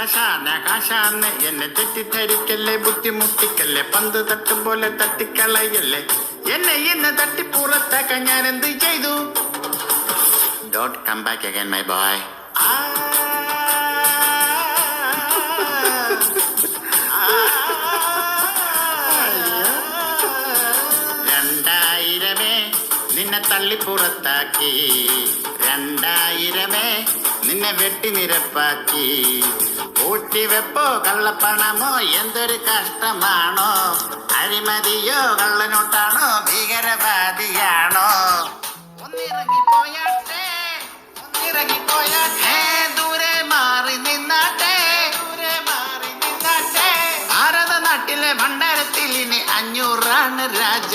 ആശാന്ന് എന്നെ തെറ്റിദ്ധരിക്കല്ലേ ബുദ്ധിമുട്ടിക്കല്ലേ പന്ത് തട്ടും പോലെ തട്ടിക്കളയല്ലേ? എന്നെ ഇന്ന് തട്ടിപ്പുറത്താക്കാൻ ഞാൻ എന്ത് ചെയ്തു dot come back again my boy രണ്ടായിരമേ നിന്നെ തള്ളിപ്പുറത്താക്കി. രണ്ടായിരമേ നിന്നെ വെട്ടി നിരപ്പാക്കി ഊട്ടിവെപ്പോ കള്ളപ്പണമോ എന്തൊരു കഷ്ടമാണോ? അഴിമതിയോ കള്ളനോട്ടാണോ? ഭീകരവാദിയാണോ? ഒന്നിറങ്ങിപ്പോയാട്ടെ ഒന്നിറങ്ങിപ്പോയാട്ടെ ദൂരെ മാറി നിന്നാട്ടെ ദൂരെ മാറി നിന്നാട്ടെ. ഭാരത നാട്ടിലെ ഭണ്ഡാരത്തിൽ ഇനി അഞ്ഞൂറാണ് രാജ.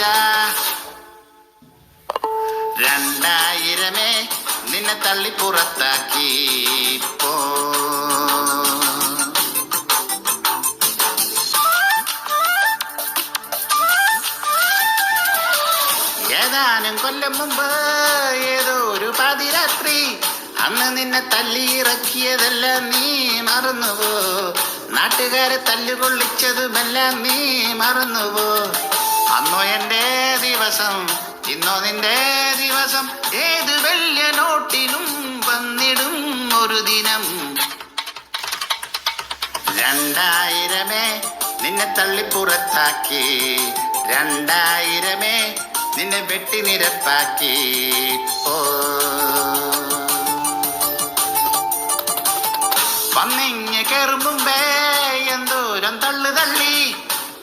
രണ്ടായിരമേ നിന്നെ തള്ളി പുറത്താക്കി. ഏതാനും കൊല്ലം മുമ്പ് ഏതോ ഒരു പാതിരാത്രി അന്ന് നിന്നെ തല്ലിയിറക്കിയതെല്ലാം നീ മറന്നുവോ? നാട്ടുകാരെ തല്ലുകൊള്ളിച്ചതുമെല്ലാം നീ മറന്നുവോ? അന്നോ എന്റെ ദിവസം ഇന്നോ നിന്റെ ദിവസം ഏത് വലിയ നോട്ടിനും വന്നിടും ഒരു ദിനം. രണ്ടായിരമേ നിന്നെ തള്ളിപ്പുറത്താക്കി. രണ്ടായിരമേ നിന്നെ വെട്ടി നിരപ്പാക്കി. ഓ. വന്നിങ്ങ കയറുമ്പേ എന്തോരം തള്ളു തള്ളി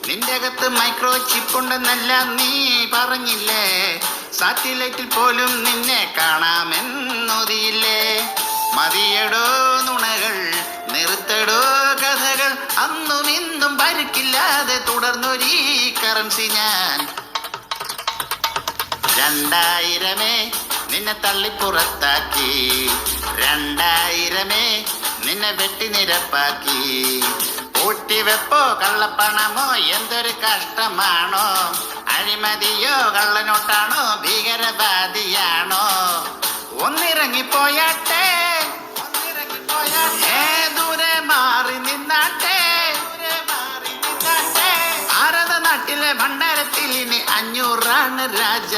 നിന്റെ അകത്ത് മൈക്രോ ചിപ്പ് ഉണ്ടെന്നല്ല നീ പറഞ്ഞില്ലേ? സാറ്റലൈറ്റിൽ പോലും നിന്നെ കാണാമെന്നൊതിയില്ലേ? മതിയടോ നുണകൾ നിർത്തടോ കഥകൾ. അന്നും ഇന്നും ഭരിക്കില്ലാതെ തുടർന്നൊരീ കറൻസി ഞാൻ രണ്ടായിരമേ നിന്നെ തള്ളിപ്പുറത്താക്കി. രണ്ടായിരമേ നിന്നെ വെട്ടി നിരപ്പാക്കി ഊട്ടിവെപ്പോ കള്ളപ്പണമോ എന്തൊരു കഷ്ടമാണോ? അഴിമതിയോ കള്ളനോട്ടാണോ? ഭീകരവാദിയാണോ? ഒന്നിറങ്ങിപ്പോയാട്ടെ. ദൂരെ മാറി നിന്നാട്ടെ. ഭാരത നാട്ടിലെ ഭണ്ഡാരത്തിൽ ഇനി അഞ്ഞൂറാണ് രാജ.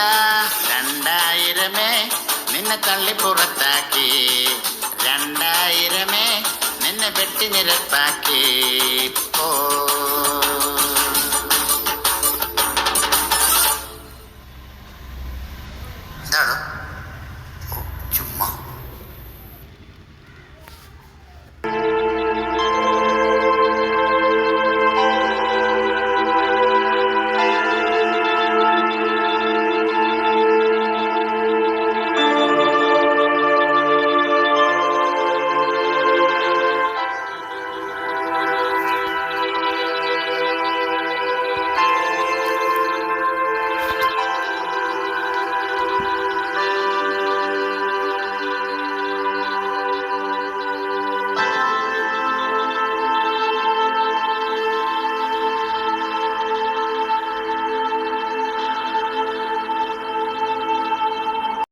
രണ്ടായിരമേ നിന്നെ തള്ളി പുറത്താക്കി. രണ്ടായിരമേ നിന്നെ വെട്ടി നിരപ്പാക്കി.